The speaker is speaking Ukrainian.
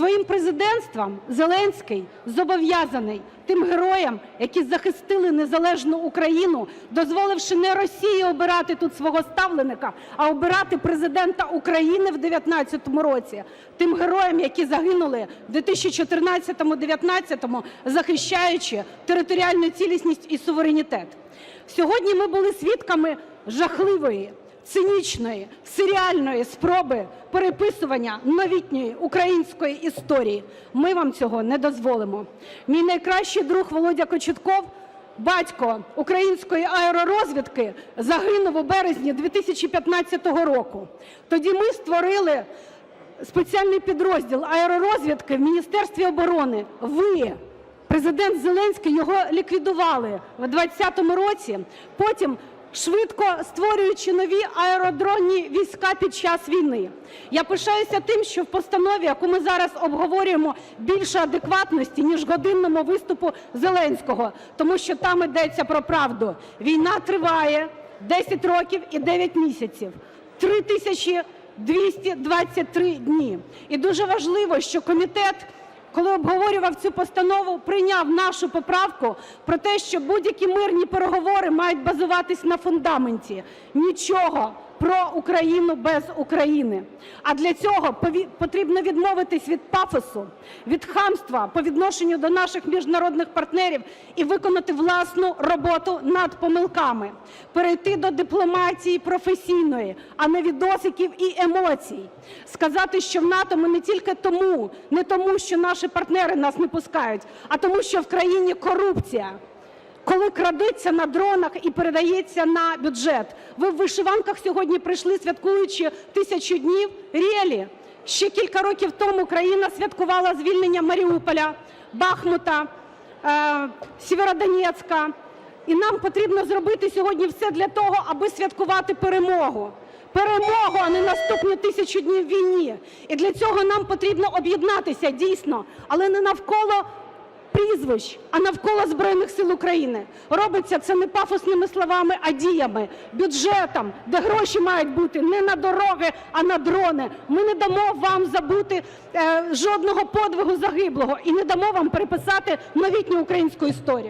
Твоїм президентством Зеленський зобов'язаний тим героям, які захистили незалежну Україну, дозволивши не Росії обирати тут свого ставленика, а обирати президента України в 19-му році, тим героям, які загинули в 2014-19, захищаючи територіальну цілісність і суверенітет. Сьогодні ми були свідками жахливої, цинічної, серіальної спроби переписування новітньої української історії. Ми вам цього не дозволимо. Мій найкращий друг Володя Кочетков, батько української аеророзвідки, загинув у березні 2015 року. Тоді ми створили спеціальний підрозділ аеророзвідки в Міністерстві оборони. Ви Президент Зеленський його ліквідували в 2020 році. Потім швидко створюючи нові аеродронні війська під час війни. Я пишаюся тим, що в постанові, яку ми зараз обговорюємо, більше адекватності, ніж годинному виступу Зеленського, тому що там йдеться про правду. Війна триває 10 років і 9 місяців. 3 тисячі 223 дні. І дуже важливо, що комітет коли обговорював цю постанову, прийняв нашу поправку про те, що будь-які мирні переговори мають базуватись на фундаменті. Нічого про Україну без України. А для цього потрібно відмовитись від пафосу, від хамства по відношенню до наших міжнародних партнерів і виконати власну роботу над помилками, перейти до дипломатії професійної, а не відосиків і емоцій. Сказати, що в НАТО ми не тільки тому, не тому, що наші партнери нас не пускають, а тому, що в країні корупція. Коли крадеться на дронах і передається на бюджет. Ви в вишиванках сьогодні прийшли, святкуючи тисячу днів. Рєлі. Ще кілька років тому країна святкувала звільнення Маріуполя, Бахмута, е, Сєвєродонецька. І нам потрібно зробити сьогодні все для того, аби святкувати перемогу. Перемогу, а не наступні тисячу днів війні. І для цього нам потрібно об'єднатися дійсно, але не навколо прізвищ, а навколо Збройних сил України. Робиться це не пафосними словами, а діями, бюджетом, де гроші мають бути не на дороги, а на дрони. Ми не дамо вам забути е, жодного подвигу загиблого і не дамо вам переписати новітню українську історію.